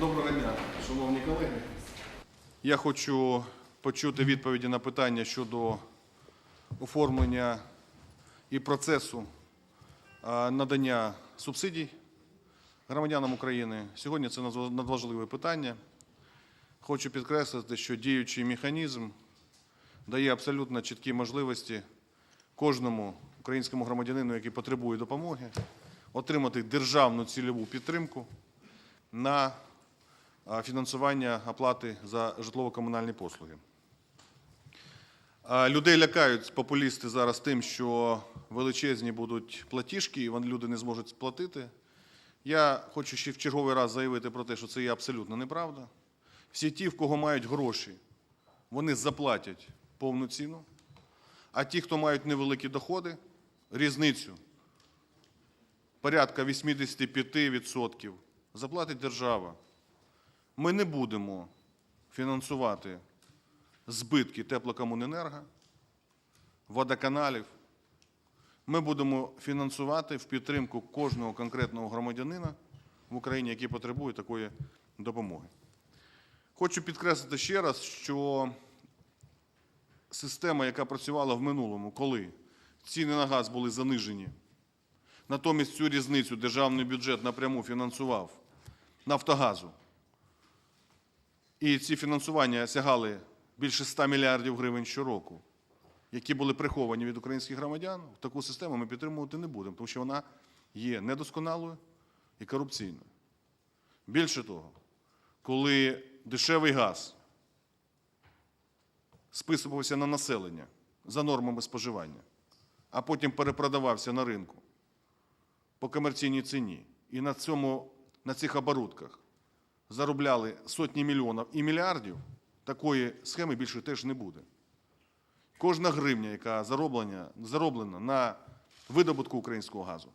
Доброго дня, шановні колеги. Я хочу почути відповіді на питання щодо оформлення і процесу надання субсидій громадянам України. Сьогодні це надв- надважливе питання. Хочу підкреслити, що діючий механізм дає абсолютно чіткі можливості кожному українському громадянину, який потребує допомоги, отримати державну цільову підтримку на фінансування оплати за житлово-комунальні послуги. Людей лякають популісти зараз тим, що величезні будуть платіжки, і вони люди не зможуть сплатити. Я хочу ще в черговий раз заявити про те, що це є абсолютно неправда. Всі ті, в кого мають гроші, вони заплатять повну ціну. А ті, хто мають невеликі доходи, різницю порядка 85% заплатить держава. Ми не будемо фінансувати збитки теплокомуненерго, водоканалів. Ми будемо фінансувати в підтримку кожного конкретного громадянина в Україні, який потребує такої допомоги. Хочу підкреслити ще раз, що система, яка працювала в минулому, коли ціни на газ були занижені, натомість цю різницю державний бюджет напряму фінансував Нафтогазу. І ці фінансування сягали більше 100 мільярдів гривень щороку, які були приховані від українських громадян. Таку систему ми підтримувати не будемо, тому що вона є недосконалою і корупційною. Більше того, коли дешевий газ списувався на населення за нормами споживання, а потім перепродавався на ринку по комерційній ціні, і на, цьому, на цих оборудках заробляли сотні мільйонів і мільярдів, такої схеми більше теж не буде. Кожна гривня, яка зароблена, зароблена на видобутку українського газу,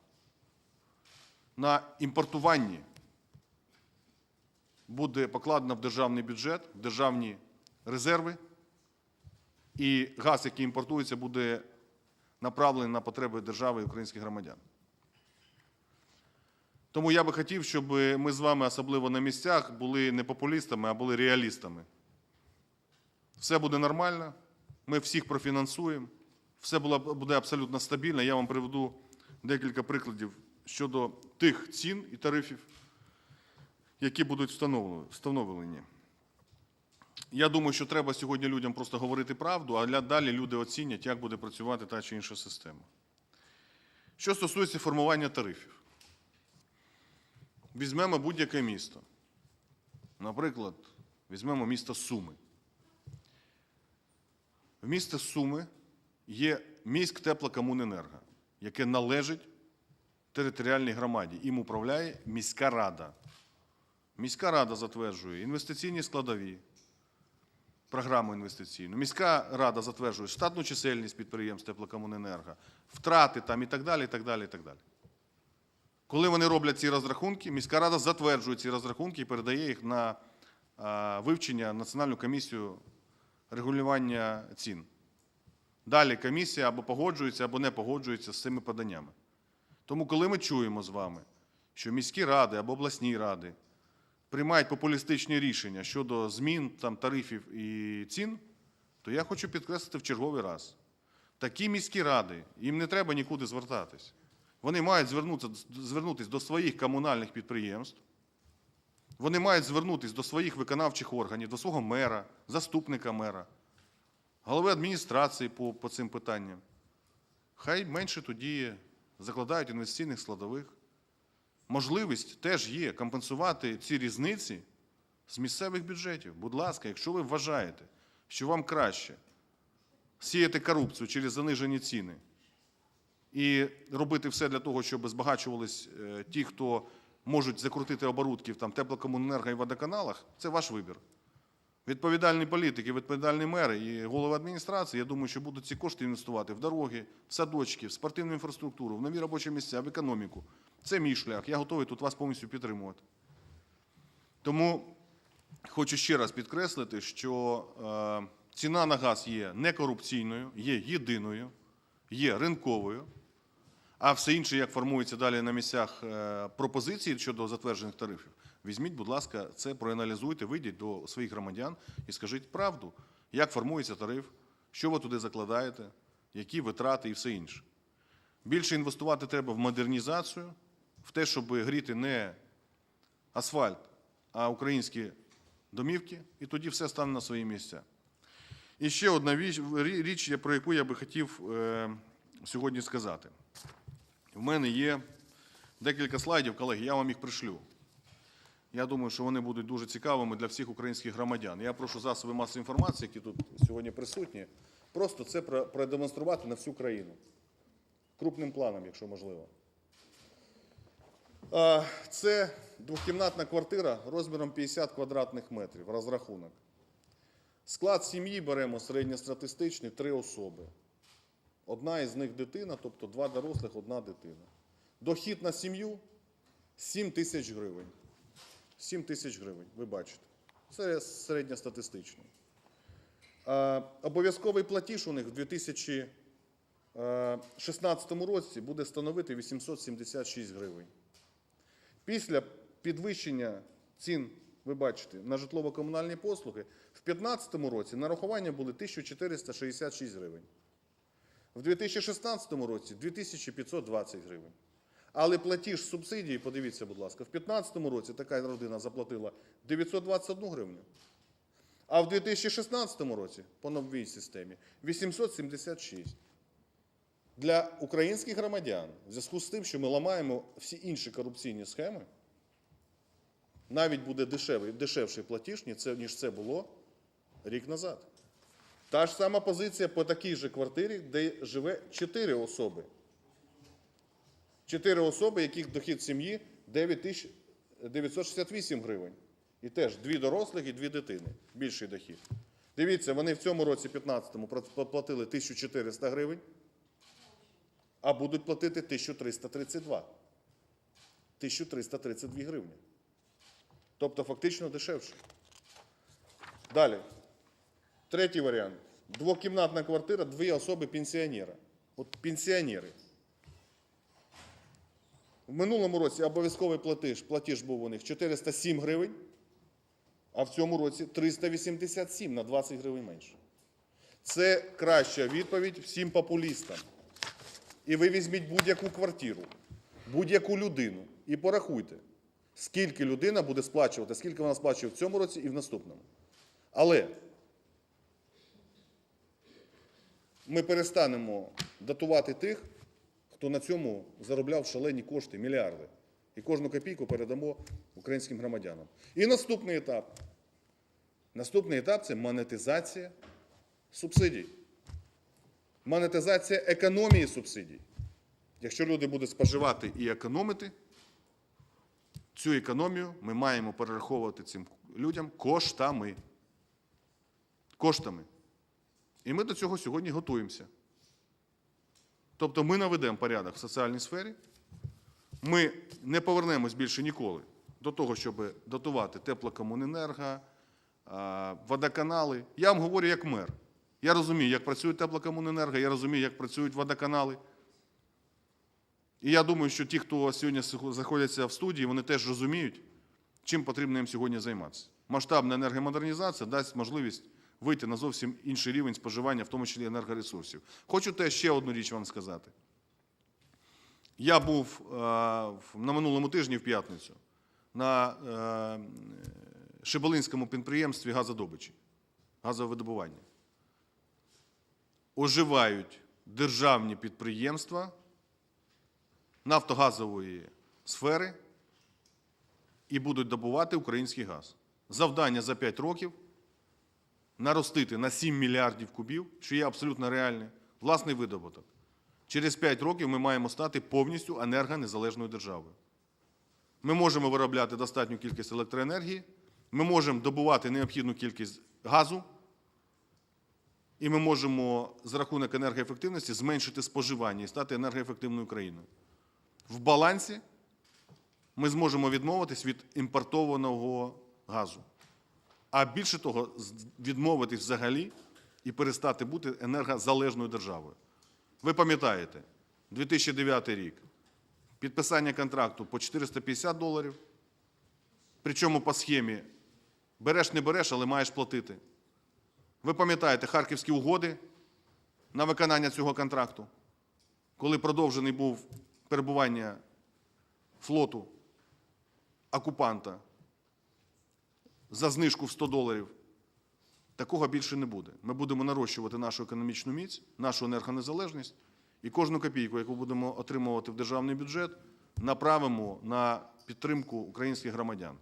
на імпортуванні, буде покладена в державний бюджет, в державні резерви, і газ, який імпортується, буде направлений на потреби держави і українських громадян. Тому я би хотів, щоб ми з вами, особливо на місцях, були не популістами, а були реалістами. Все буде нормально, ми всіх профінансуємо, все буде абсолютно стабільно. Я вам приведу декілька прикладів щодо тих цін і тарифів, які будуть встановлені-. Я думаю, що треба сьогодні людям просто говорити правду, а далі люди оцінять, як буде працювати та чи інша система. Що стосується формування тарифів, візьмемо будь-яке місто. Наприклад, візьмемо місто Суми. В місті Суми є міськ теплокомуненерго, яке належить територіальній громаді. Їм управляє міська рада. Міська рада затверджує інвестиційні складові, програму інвестиційну. Міська рада затверджує штатну чисельність підприємств теплокомуненерго, втрати там і так далі, і так далі, і так далі. Коли вони роблять ці розрахунки, міська рада затверджує ці розрахунки і передає їх на вивчення Національну комісію регулювання цін. Далі комісія або погоджується, або не погоджується з цими поданнями. Тому, коли ми чуємо з вами, що міські ради або обласні ради приймають популістичні рішення щодо змін там, тарифів і цін, то я хочу підкреслити в черговий раз. Такі міські ради, їм не треба нікуди звертатись. Вони мають звернутися, до своїх комунальних підприємств, вони мають звернутися до своїх виконавчих органів, до свого мера, заступника мера, голови адміністрації по, по цим питанням. Хай менше тоді закладають інвестиційних складових. Можливість теж є компенсувати ці різниці з місцевих бюджетів. Будь ласка, якщо ви вважаєте, що вам краще сіяти корупцію через занижені ціни і робити все для того, щоб збагачувались е, ті, хто можуть закрутити оборудки в там, теплокомуненерго і водоканалах, це ваш вибір. Відповідальні політики, відповідальні мери і голови адміністрації, я думаю, що будуть ці кошти інвестувати в дороги, в садочки, в спортивну інфраструктуру, в нові робочі місця, в економіку. Це мій шлях. Я готовий тут вас повністю підтримувати. Тому хочу ще раз підкреслити, що е, ціна на газ є некорупційною, є єдиною, є ринковою. А все інше, як формується далі на місцях е, пропозиції щодо затверджених тарифів, Візьміть, будь ласка, це проаналізуйте, вийдіть до своїх громадян і скажіть правду, як формується тариф, що ви туди закладаєте, які витрати і все інше. Більше інвестувати треба в модернізацію, в те, щоб гріти не асфальт, а українські домівки, і тоді все стане на свої місця. І ще одна річ, про яку я би хотів е, сьогодні сказати. В мене є декілька слайдів, колеги, я вам їх пришлю. Я думаю, що вони будуть дуже цікавими для всіх українських громадян. Я прошу засоби масової інформації, які тут сьогодні присутні, просто це продемонструвати на всю країну. Крупним планом, якщо можливо. Це двохкімнатна квартира розміром 50 квадратних метрів, розрахунок. Склад сім'ї беремо середньостатистичний три особи. Одна із них дитина, тобто два дорослих, одна дитина. Дохід на сім'ю 7 тисяч гривень. 7 тисяч гривень, ви бачите. Це середньостатистично. Е, Обов'язковий платіж у них в 2016 році буде становити 876 гривень. Після підвищення цін, ви бачите, на житлово-комунальні послуги, в 2015 році нарахування були 1466 гривень. В 2016 році 2520 гривень. Але платіж субсидії, подивіться, будь ласка, в 2015 році така родина заплатила 921 гривню. А в 2016 році по новій системі 876. Для українських громадян, в зв'язку з тим, що ми ламаємо всі інші корупційні схеми, навіть буде дешевий, дешевший платіж, ніж це, було рік назад. Та ж сама позиція по такій же квартирі, де живе 4 особи. 4 особи, яких дохід сім'ї 9 тисяч 968 гривень. І теж дві дорослих і дві дитини. Більший дохід. Дивіться, вони в цьому році 15-му платили 1400 гривень, а будуть платити 1332. 1332 гривні. Тобто фактично дешевше. Далі. Третій варіант. Двокімнатна квартира, дві особи пенсіонера. От пенсіонери. В минулому році обов'язковий платіж, платіж був у них 407 гривень, а в цьому році 387 на 20 гривень менше. Це краща відповідь всім популістам. І ви візьміть будь-яку квартиру, будь-яку людину і порахуйте, скільки людина буде сплачувати, скільки вона сплачує в цьому році і в наступному. Але ми перестанемо датувати тих, хто на цьому заробляв шалені кошти, мільярди. І кожну копійку передамо українським громадянам. І наступний етап. Наступний етап це монетизація субсидій. Монетизація економії субсидій. Якщо люди будуть споживати і економити, цю економію ми маємо перераховувати цим людям коштами. Коштами. І ми до цього сьогодні готуємося. Тобто ми наведемо порядок в соціальній сфері, ми не повернемось більше ніколи до того, щоб датувати теплокомуненерго, водоканали. Я вам говорю як мер. Я розумію, як працює теплокомуненерго, я розумію, як працюють водоканали. І я думаю, що ті, хто сьогодні знаходяться в студії, вони теж розуміють, чим потрібно їм сьогодні займатися. Масштабна енергомодернізація дасть можливість вийти на зовсім інший рівень споживання, в тому числі енергоресурсів. Хочу теж ще одну річ вам сказати. Я був е, на минулому тижні в п'ятницю на е, Шибалинському підприємстві газодобичі, газовидобування. Оживають державні підприємства нафтогазової сфери і будуть добувати український газ. Завдання за 5 років наростити на 7 мільярдів кубів, що є абсолютно реальне, власний видобуток. Через 5 років ми маємо стати повністю енергонезалежною державою. Ми можемо виробляти достатню кількість електроенергії, ми можемо добувати необхідну кількість газу, і ми можемо за рахунок енергоефективності зменшити споживання і стати енергоефективною країною. В балансі ми зможемо відмовитись від імпортованого газу. А більше того, відмовитись взагалі і перестати бути енергозалежною державою. Ви пам'ятаєте, 2009 рік підписання контракту по 450 доларів, Причому по схемі береш, не береш, але маєш платити. Ви пам'ятаєте харківські угоди на виконання цього контракту, коли продовжений був перебування флоту окупанта за знижку в 100 доларів. Такого більше не буде. Ми будемо нарощувати нашу економічну міць, нашу енергонезалежність і кожну копійку, яку будемо отримувати в державний бюджет, направимо на підтримку українських громадян.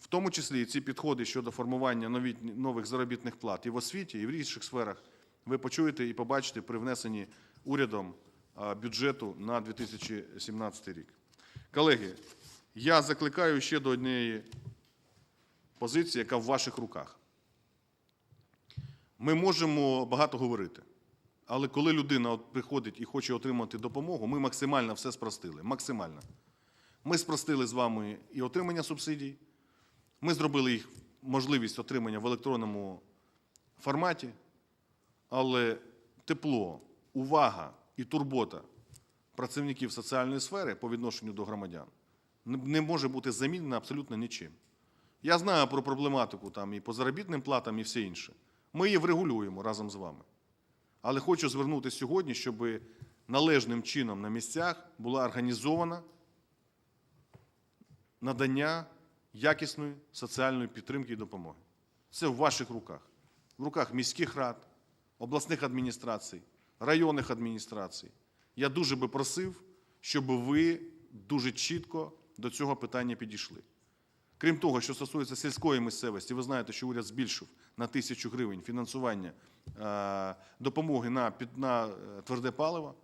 В тому числі ці підходи щодо формування новітні- нових заробітних плат і в освіті, і в інших сферах ви почуєте і побачите при внесенні урядом бюджету на 2017 рік. Колеги, я закликаю ще до однієї позиції, яка в ваших руках. Ми можемо багато говорити, але коли людина приходить і хоче отримати допомогу, ми максимально все спростили. Максимально. Ми спростили з вами і отримання субсидій, ми зробили їх можливість отримання в електронному форматі, але тепло, увага і турбота працівників соціальної сфери по відношенню до громадян не- може бути замінена абсолютно нічим. Я знаю про проблематику там і по заробітним платам, і все інше. Ми її врегулюємо разом з вами. Але хочу звернутися сьогодні, щоб належним чином на місцях була організована надання якісної соціальної підтримки і допомоги. Це в ваших руках, в руках міських рад, обласних адміністрацій, районних адміністрацій. Я дуже би просив, щоб ви дуже чітко до цього питання підійшли. Крім того, що стосується сільської місцевості, ви знаєте, що уряд збільшив на тисячу гривень фінансування е, допомоги на, е, тверде паливо.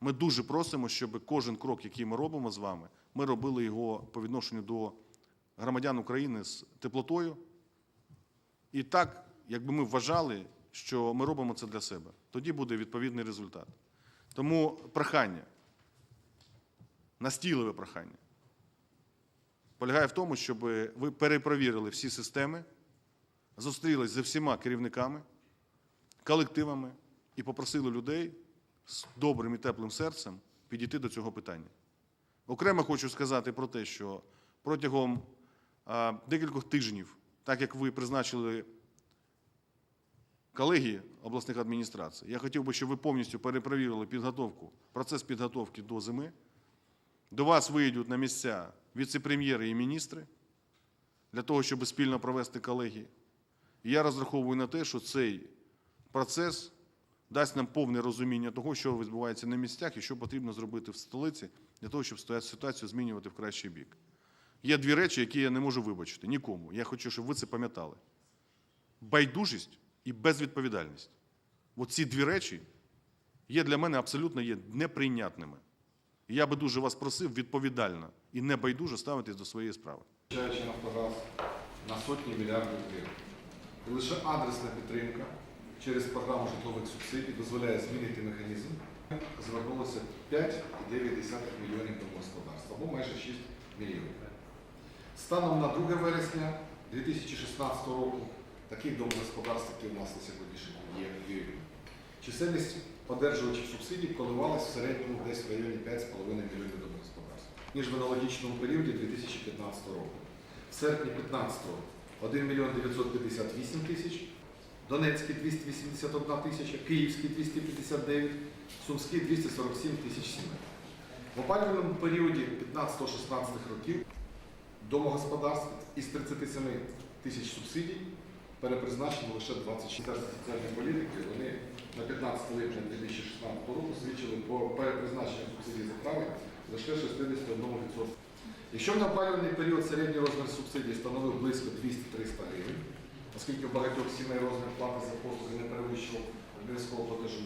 Ми дуже просимо, щоб кожен крок, який ми робимо з вами, ми робили його по відношенню до громадян України з теплотою. І так, якби ми вважали, що ми робимо це для себе, тоді буде відповідний результат. Тому прохання, настійливе прохання, полягає в тому, щоб ви перепровірили всі системи, зустрілись зі всіма керівниками, колективами і попросили людей з добрим і теплим серцем підійти до цього питання. Окремо хочу сказати про те, що протягом декількох тижнів, так як ви призначили колегії обласних адміністрацій, я хотів би, щоб ви повністю перепровірили підготовку, процес підготовки до зими. До вас вийдуть на місця віце-прем'єри і міністри для того, щоб спільно провести колегії. І я розраховую на те, що цей процес дасть нам повне розуміння того, що відбувається на місцях і що потрібно зробити в столиці для того, щоб ситуацію змінювати в кращий бік. Є дві речі, які я не можу вибачити нікому. Я хочу, щоб ви це пам'ятали: байдужість і безвідповідальність. Оці дві речі є для мене абсолютно є неприйнятними. І я би дуже вас просив відповідально і не байдуже ставитись до своєї справи. Включаючи Нафтогаз на сотні мільярдів гривень. Лише адресна підтримка через програму житлових субсидій дозволяє змінити механізм. Звернулося 5,9 мільйонів домогосподарств, або майже 6 мільйонів. Станом на 2 вересня 2016 року таких домогосподарств, які у нас на сьогоднішній день є. Чисельність одержувачів субсидій коливалась в середньому десь в районі 5,5 мільйонів домогосподарств, ніж в аналогічному періоді 2015 року. В серпні 2015 року 1 мільйон 958 тисяч, Донецький 281 тисяча, Київський 259, Сумський 247 тисяч сімей. В опалювальному періоді 15-16 років домогосподарств із 37 тисяч субсидій перепризначено лише 26 соціальної політики. Вони на 15 липня 2016 року свідчили про перепризначення субсидій за травень лише 61%. Якщо в опалювальний період середній розмір субсидій становив близько 200-300 гривень, оскільки в багатьох сімей розмір плати за послуги не перевищував обов'язкового платежу